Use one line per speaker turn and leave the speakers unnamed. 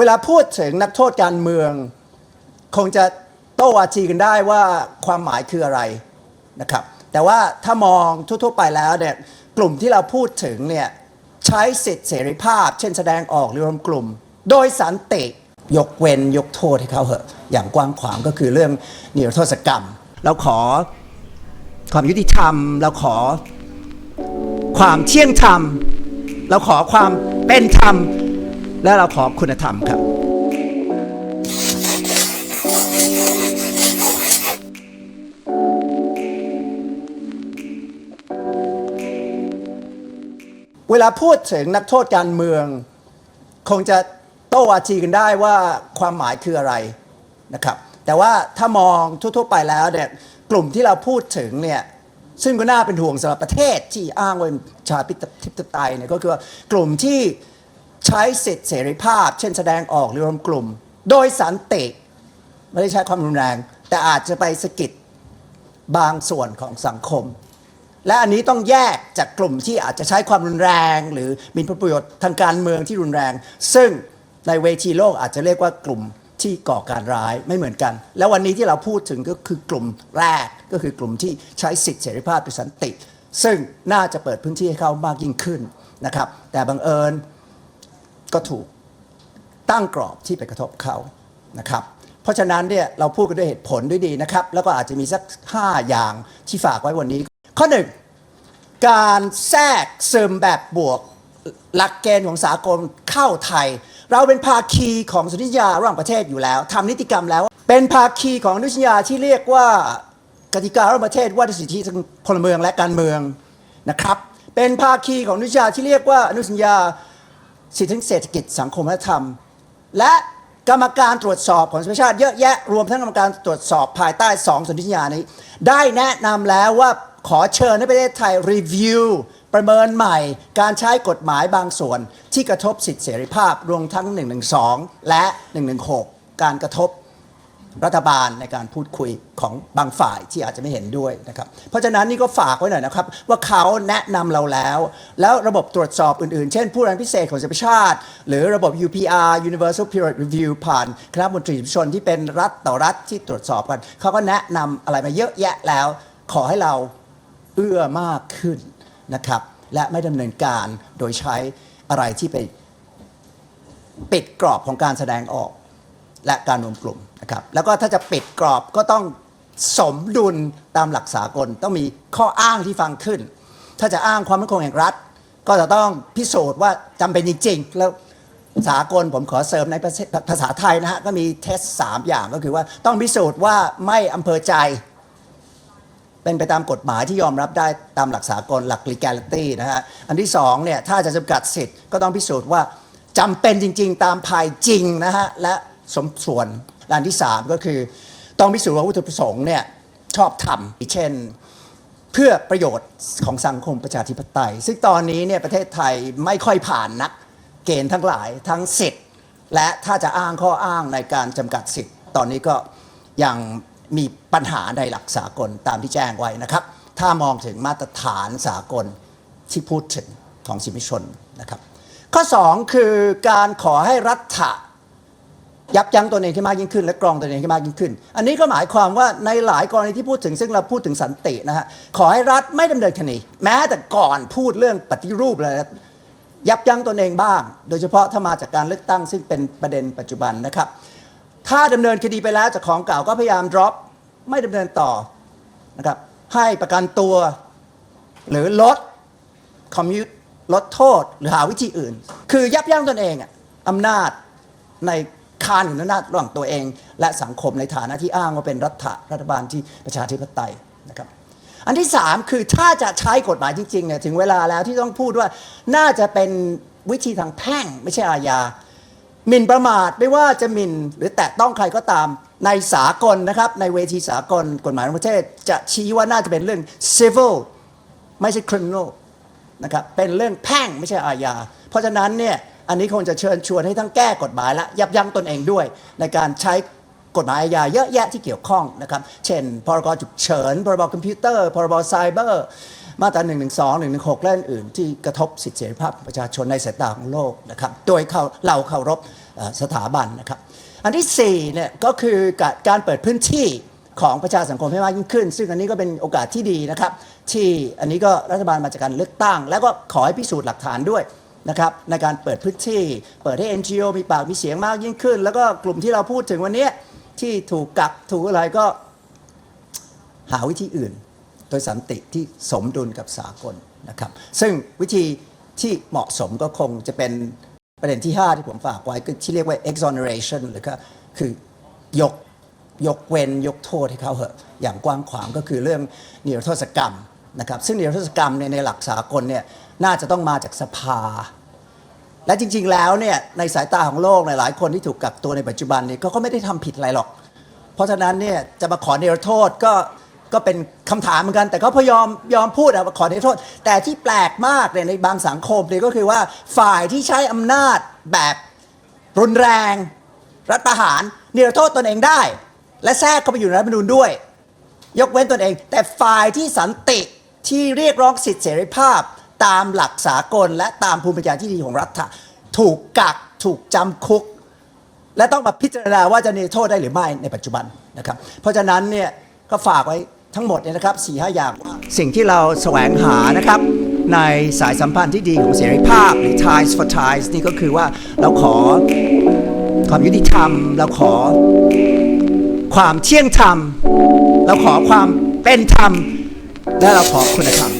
เวลาพูดถึงนักโทษการเมือง คงจะโต้วาทีกันได้ว่าความหมายคืออะไรนะครับ แต่ว่าถ้ามองทั่วๆไปแล้วเนี่ยกลุ่มที่เราพูดถึงเนี่ยใช้สิทธิเสรีภาพ เช่นแสดงออกหรือรวมกลุ่ม โดยสันติยกเว้นยกโทษให้เขาเหอะ อย่างกว้างขวางก็คือเรื่องนิรโทษกรรม เราขอความยุติธรรม เราขอความเที่ยงธรรม เราขอความเป็นธรรม และเราขอคุณธรรมครับเวลาพูดถึงนักโทษการเมือง คงจะโต้วาทีกันได้ว่าความหมายคืออะไรนะครับ แต่ว่าถ้ามองทั่วๆไปแล้วเนี่ยกลุ่มที่เราพูดถึงเนี่ยซึ่งก็น่าเป็นห่วงสำหรับประเทศที่อ้างว่าชาติธิปไตยเนี่ยก็คือกลุ่มที่ ใช้สิทธิเสรีภาพ เช่นแสดงออกหรือรวมกลุ่ม โดยสันติไม่ได้ใช้ความรุนแรง แต่อาจจะไปสะกิดบางส่วนของสังคม และอันนี้ต้องแยกจากกลุ่มที่อาจจะใช้ความรุนแรง หรือมีผลประโยชน์ทางการเมืองที่รุนแรง ซึ่งในเวทีโลกอาจจะเรียกว่ากลุ่มที่ก่อการร้ายไม่เหมือนกัน แล้ววันนี้ที่เราพูดถึงก็คือกลุ่มแรกก็คือกลุ่มที่ใช้สิทธิเสรีภาพโดยสันติ ซึ่งน่าจะเปิดพื้นที่ให้เขามากยิ่งขึ้นนะครับ แต่บังเอิญ ก็ถูกตั้งกรอบที่ไปกระทบเขานะครับ เพราะฉะนั้นเนี่ยเราพูดกันด้วยเหตุผลด้วยดีนะครับ แล้วก็อาจจะมีสัก 5 อย่างที่ฝากไว้วันนี้ ข้อหนึ่งการแทรกซึมแบบบวกหลักเกณฑ์ของสากลเข้าไทย เราเป็นภาคีของสนธิญญาระหว่างประเทศอยู่แล้วทำนิติกรรมแล้ว เป็นภาคีของอนุสัญญาที่เรียกว่ากติการะหว่างประเทศว่าด้วยสิทธิทางพลเมืองและการเมืองนะครับ เป็นภาคีของอนุสัญญาที่เรียกว่าอนุสัญญา สิทธิเศรษฐกิจสังคมและธรรม และกรรมการตรวจสอบของสหประชาชาติเยอะแยะรวมทั้งกรรมการตรวจสอบภายใต้สองสนธิสัญญานี้ ได้แนะนำแล้วว่าขอเชิญให้ประเทศไทยรีวิวประเมินใหม่การใช้กฎหมายบางส่วน ที่กระทบสิทธิเสรีภาพรวมทั้ง 112 และ 116 การกระทบ รัฐบาลในการพูดคุยของบางฝ่ายที่อาจจะไม่เห็นด้วยนะครับ เพราะฉะนั้นนี่ก็ฝากไว้หน่อยนะครับ ว่าเขาแนะนำเราแล้ว แล้วระบบตรวจสอบอื่นๆ เช่น ผู้แทนพิเศษของสหประชาชาติ หรือระบบ UPR Universal Period Review ผ่านคณะมนตรีชนที่เป็นรัฐต่อรัฐที่ตรวจสอบกัน เขาก็แนะนำอะไรมาเยอะแยะแล้ว ขอให้เราเอื้อมากขึ้นนะครับ และไม่ดำเนินการโดยใช้อะไรที่ไปปิดกรอบของการแสดงออก และการรวมกลุ่มนะครับแล้วก็ถ้าจะปิดกรอบก็ต้องสมดุลตามหลักสากล ต้องมีข้ออ้างที่ฟังขึ้น ถ้าจะอ้างความมั่นคงแห่งรัฐ ก็จะต้องพิสูจน์ว่าจำเป็นจริงๆ แล้วสากลผมขอเสริมในภาษาภาษาไทยนะฮะก็มีเทสสามอย่างก็คือว่าต้องพิสูจน์ว่าไม่อำเภอใจ เป็นไปตามกฎหมายที่ยอมรับได้ตามหลักสากลหลัก legality นะฮะอันที่สองเนี่ยถ้าจะจำกัดสิทธิ์ก็ต้องพิสูจน์ว่าจำเป็นจริง ๆ ตามภายจริงนะฮะและ สมส่วนและอันที่สามก็คือ ต้องพิสูจน์ว่าวัตถุประสงค์เนี่ยชอบทำเช่น เพื่อประโยชน์ของสังคมประชาธิปไตย ซึ่งตอนนี้เนี่ยประเทศไทยไม่ค่อยผ่านนัก เกณฑ์ทั้งหลายทั้งสิทธิ์และถ้าจะอ้างข้ออ้างในการจำกัดสิทธิ์ ตอนนี้ก็ยังมีปัญหาในหลักสากลตามที่แจ้งไว้นะครับ ถ้ามองถึงมาตรฐานสากลที่พูดถึงของสิทธิชนนะครับ ข้อ 2 คือการขอให้รัฐะ ยับยั้งตัวเองให้มากยิ่งขึ้น และกรองตัวเองให้มากยิ่งขึ้น อันนี้ก็หมายความว่าในหลายกรณีที่พูดถึงซึ่งเราพูดถึงสันตินะฮะขอให้รัฐไม่ดำเนินคดีแม้แต่ก่อนพูดเรื่องปฏิรูปเลยนะยับยั้งตนเองบ้าง โดยเฉพาะถ้ามาจากการเลือกตั้งซึ่งเป็นประเด็นปัจจุบันนะครับ ถ้าดำเนินคดีไปแล้วจากของเก่าก็พยายาม drop ไม่ดำเนินต่อนะครับให้ประกันตัวหรือลดคอมมิวลดโทษ หรือหาวิธีอื่น คือยับยั้งตนเองอะอำนาจใน คานอยู่ในอนาจระหว่างตัวเอง และสังคมในฐานะที่อ้างว่าเป็นรัฐรัฐบาลที่ประชาธิปไตยนะครับอันที่ 3 คือถ้าจะใช้กฎหมายจริงๆเนี่ยถึงเวลาแล้วที่ต้องพูดว่าน่าจะเป็นวิธีทางแพ่งไม่ใช่อาญาหมิ่นประมาทไม่ว่าจะหมิ่นหรือแตะต้องใครก็ตามในสากลนะครับในเวทีสากลกฎหมายของประเทศ จะชี้ว่าน่าจะเป็นเรื่อง civil ไม่ใช่ criminal นะครับเป็นเรื่องแพ่งไม่ใช่อาญาเพราะฉะนั้นเนี่ย อันนี้คงจะเชิญชวนให้ทั้งแก้กฎหมายและยับยั้งตนเองด้วย ในการใช้กฎหมายอาญาเยอะแยะที่เกี่ยวข้องนะครับ เช่น พรบฉุกเฉิน พรบคอมพิวเตอร์ พรบไซเบอร์ มาตรา1นึ1 1 6 และอื่นๆที่กระทบสิทธิเสรีภาพประชาชนในสายตาของโลกนะครับ โดยเราเคารพสถาบันนะครับ อันที่สี่เนี่ยก็คือกการเปิดพื้นที่ของประชาสังคมให้มากยิ่งขึ้น ซึ่งอันนี้ก็เป็นโอกาสที่ดีนะครับ ที่อันนี้ก็รัฐบาลมาจากการเลือกตั้ง แล้วก็ขอให้พิสูจน์หลักฐานด้วย นะครับในการเปิดพื้นที่ เปิดให้ NGO มีปากมีเสียงมากยิ่งขึ้น แล้วก็กลุ่มที่เราพูดถึงวันนี้ที่ถูกกักถูกอะไรก็หาวิธีอื่น โดยสันติที่สมดุลกับสากลนะครับซึ่งวิธีที่เหมาะสมก็คงจะเป็นประเด็นที่ 5 ที่ผมฝากไว้ก็ที่เรียกว่า exoneration หรือก็คือยกยกเว้นยกโทษให้เขาเหอะอย่างกว้างขวางก็คือเรื่องนิรโทษกรรมนะครับซึ่งนิรโทษกรรมเนี่ยในหลักสากลเนี่ย น่าจะต้องมาจากสภา และจริง ๆ แล้วเนี่ยในสายตาของโลกหลายคนที่ถูกกักตัวในปัจจุบันเนี่ยก็ก็ไม่ได้ทำผิดอะไรหรอก เพราะฉะนั้นเนี่ยจะมาขอเนรโทษก็ก็เป็นคำถามเหมือนกัน แต่เขาพยอมยอมพูดอะว่าขอเนรโทษ แต่ที่แปลกมากเนี่ยในบางสังคมเนี่ยก็คือว่าฝ่ายที่ใช้อำนาจแบบรุนแรง รัฐประหารเนรโทษตนเองได้ และแทรกเข้าไปอยู่ในรัฐมนูญด้วย ยกเว้นตนเอง แต่ฝ่ายที่สันติที่เรียกร้องสิทธิเสรีภาพ ตามหลักสากล และตามภูมิปัญญาที่ดีของรัฐถูกกักถูกจำคุก และต้องมาพิจารณาว่าจะนิรโทษได้หรือไม่ในปัจจุบันนะครับ เพราะฉะนั้นเนี่ยก็ฝากไว้ทั้งหมดเนี่ยนะครับ4ีหอย่างสิ่งที่เราแสวงหานะครับในสายสัมพันธ์ที่ดีของเสรีภาพหรือ ties for ties นี่ก็คือว่าเราขอความยุติธรรม เราขอความเที่ยงธรรม เราขอความเป็นธรรม และเราขอคุณธรรม